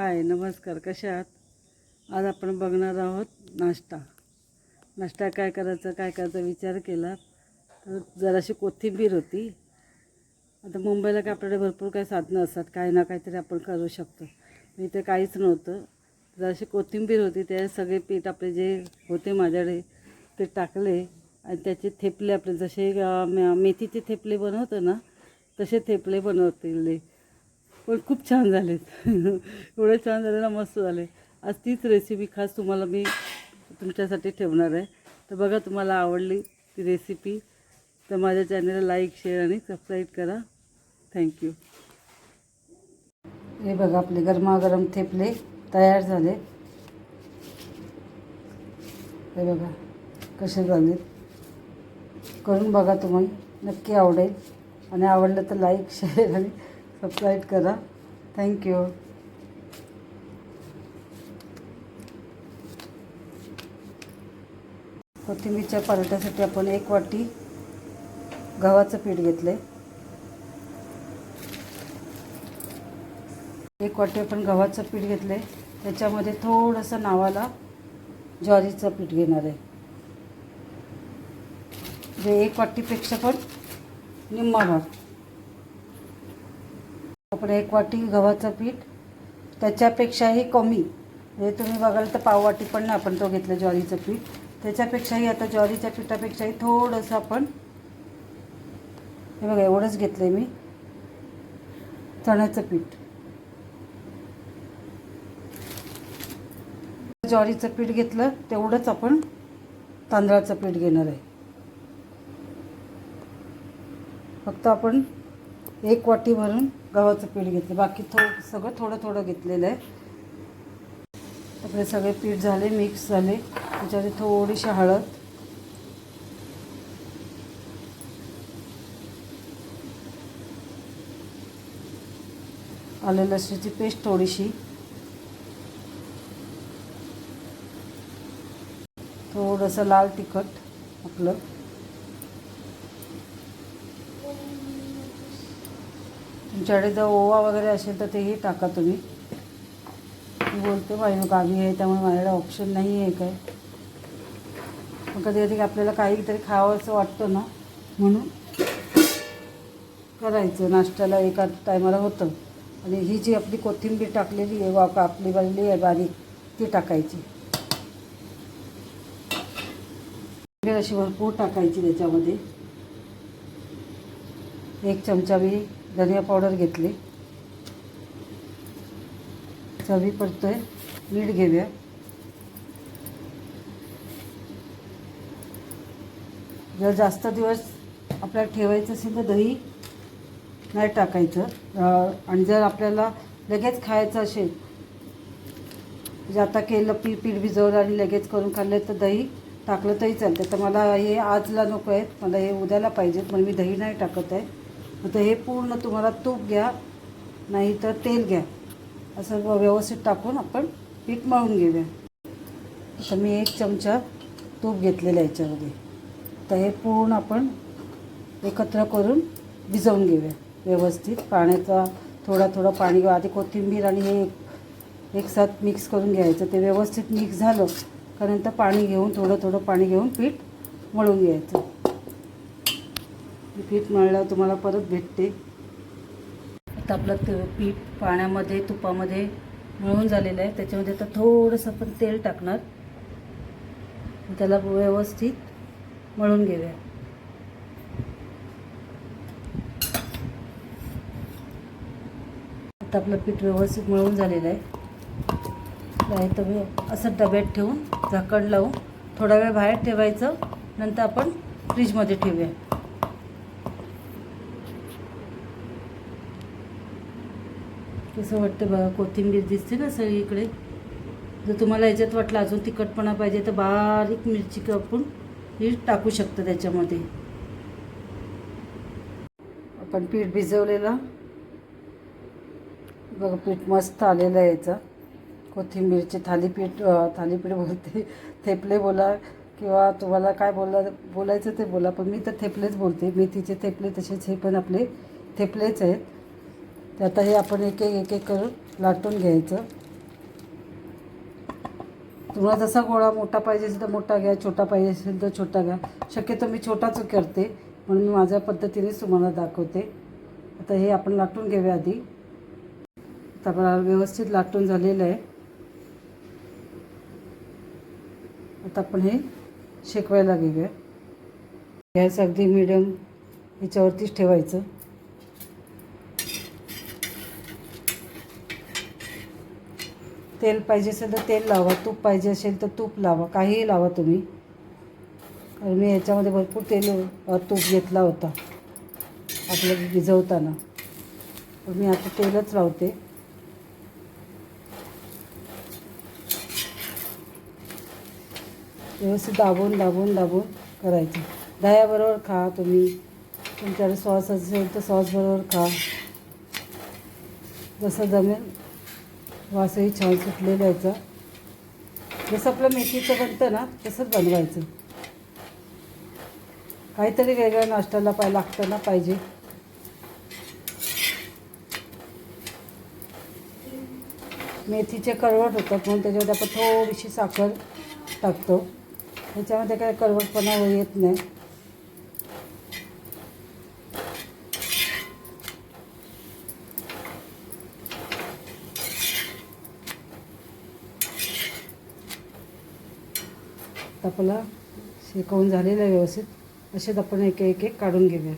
हाय नमस्कार कशा आहात? आज आपण बघणार आहोत नाश्ता. नाश्ता काय करायचं काय करायचा विचार केला. तर जराशी कोथिंबीर होती. आता मुंबईला काय आपल्याकडे भरपूर काही साधनं असतात. काही ना काहीतरी आपण करू शकतो. मी इथे काहीच नव्हतं. जराशी कोथिंबीर होती. त्या सगळे पीठ आपले जे होते माझ्याकडे ते टाकले. आणि त्याचे थेपले आपले. जसे मे- मेथीचे थेपले बनवतो ना तसे थेपले बनवतील. पण खूप छान झालेत एवढे छान झाले ना मस्त झाले. आज तीच रेसिपी खास तुम्हाला मी तुमच्यासाठी ठेवणार आहे. तर बघा तुम्हाला आवडली ती रेसिपी तर माझ्या चॅनलला लाईक शेअर आणि सबस्क्राईब करा. थँक्यू हे बघा आपले गरमागरम थेपले तयार झाले. हे बघा कसे झाले. करून बघा तुम्ही. नक्की आवडेल. आणि आवडलं तर लाईक शेअर आणि सबस्क्राईब करा. थँक्यू कोथिंबीरच्या पराठ्यासाठी आपण एक वाटी गव्हाचं पीठ घेतले एक वाटी आपण गव्हाचं पीठ घेतले त्याच्यामध्ये थोडंसं नावाला ज्वारीचं पीठ घेणार आहे. जे एक वाटीपेक्षा पण निम्मा भाग आपण एक वाटी गव्हाचं पीठ. त्याच्यापेक्षाही कमी. हे तुम्ही बघाल तर पाववाटी पण नाही आपण तो घेतलं ज्वारीचं पीठ. त्याच्यापेक्षाही आता ज्वारीच्या पिठापेक्षाही थोडंसं आपण हे बघा एवढंच घेतलं आहे मी. चण्याचं पीठ. ज्वारीचं पीठ घेतलं तेवढंच आपण तांदळाचं पीठ घेणार आहे. फक्त आपण एक वाटी भरून गव्हाचं पीठ घेतलं. बाकी थो सगळं थोडं थोडं घेतलेलं आहे. आपले सगळे पीठ झाले मिक्स झाले. त्याच्यामध्ये थोडीशी हळद. आलं लसणीची पेस्ट थोडीशी. थोडंसं लाल तिखट आपलं. तुमच्याकडे जर ओवा वगैरे असेल तर तेही टाका तुम्ही. मी बोलते बाई गावी आहे त्यामुळे माझ्याकडे ऑप्शन नाही आहे काय? पण कधी कधी आपल्याला काहीतरी खावंसं वाटतं ना म्हणून करायचं. नाश्त्याला एका टायमाला होतं. आणि ही जी आपली कोथिंबीर टाकलेली आहे वा कापली बनली आहे बारीक ती टाकायची. अशी भरपूर टाकायची त्याच्यामध्ये. एक चमचा मी धनिया पावडर घेतली. चवी पडतोय. मीठ घेऊया. जर जास्त दिवस आपल्याला ठेवायचं असेल तर दही नाही टाकायचं. आणि जर आपल्याला लगेच खायचं असेल म्हणजे आता केलं पी पीठ भिजवलं आणि लगेच करून खाल्लं तर दही टाकलं तरी चालतं तर मला हे आजला नको आहेत. मला हे उद्याला पाहिजेत. म्हणून मी दही नाही टाकत आहे. आता हे पूर्ण तुम्हाला तूप घ्या नाही तर तेल घ्या. असं व्यवस्थित टाकून आपण पीठ मळून घेऊया. आता मी एक चमचा तूप घेतलेलं याच्यामध्ये. तर हे पूर्ण आपण एकत्र करून भिजवून घेऊया. व्यवस्थित पाण्याचा थोडा थोडं पाणी आधी कोथिंबीर आणि हे एक साथ मिक्स करून घ्यायचं. ते व्यवस्थित मिक्स झालं कारण तर पाणी घेऊन थोडं थोडं पाणी घेऊन पीठ मळून घ्यायचं. पीठ मळल्यावर तुम्हाला परत भेटते. आता आपलं ते पीठ पाण्यामध्ये तुपामध्ये मळून झालेलं आहे. त्याच्यामध्ये आता थोडंसं आपण तेल टाकणार. त्याला व्यवस्थित मळून घेऊया. आता आपलं पीठ व्यवस्थित मळून झालेलं आहे. तर हे तुम्ही असं डब्यात ठेवून झाकण लावून थोडा वेळ बाहेर ठेवायचं. नंतर आपण फ्रीजमध्ये ठेवूया. कसं वाटतं बघा कोथिंबीर दिसते ना सगळीकडे. जर तुम्हाला याच्यात वाटलं अजून तिखटपणा पाहिजे तर बारीक मिरची कापून ही टाकू शकतं त्याच्यामध्ये. आपण पीठ भिजवलेलं. बघा पीठ मस्त आलेलं आहे याचं. कोथिंबीरचे थालीपीठ थालीपीठ बोलते. थेपले बोला किंवा तुम्हाला काय बोला बोलायचं ते बोला पण मी तर थेपलेच बोलते. मेथीचे थेपले तसेच हे पण आपले थेपलेच आहेत. तर आता हे आपण एक एक एक एक करून लाटून घ्यायचं. तुम्हाला जसा गोळा मोठा पाहिजे असेल तर मोठा घ्या छोटा पाहिजे असेल तर छोटा घ्या. शक्यतो मी छोटाच करते म्हणून मी माझ्या पद्धतीनेच तुम्हाला दाखवते. आता हे आपण लाटून घेऊया आधी. आता आपला व्यवस्थित लाटून झालेलं आहे. आता आपण हे शेकवायला घेऊया. गॅस अगदी मिडियम ह्याच्यावरतीच ठेवायचं. तेल पाहिजे असेल तर तेल लावा तूप पाहिजे असेल तर तूप लावा काहीही लावा तुम्ही. कारण मी याच्यामध्ये भरपूर तेल तूप घेतला होता आपलं भिजवताना. पण मी आता तेलच लावते. व्यवस्थित दाबून दाबून दाबून करायचं. दह्याबरोबर खा तुम्ही. तुमच्याकडे सॉस असेल तर सॉसबरोबर खा. जसं जमेल वासही छान सुटलेला याचा. जसं आपलं मेथीचं बनतं ना तसंच बनवायचं. काहीतरी वेगळ्या नाश्त्याला पाय लागतं ना पाहिजे. मेथीचे कळवट होतात म्हणून त्याच्यामध्ये आपण थोडीशी साखर टाकतो. त्याच्यामध्ये काय कळवटपणा येत नाही. आता आपला शेकवून झालेलं आहे व्यवस्थित. असेच आपण एक एक एक काढून घेऊया.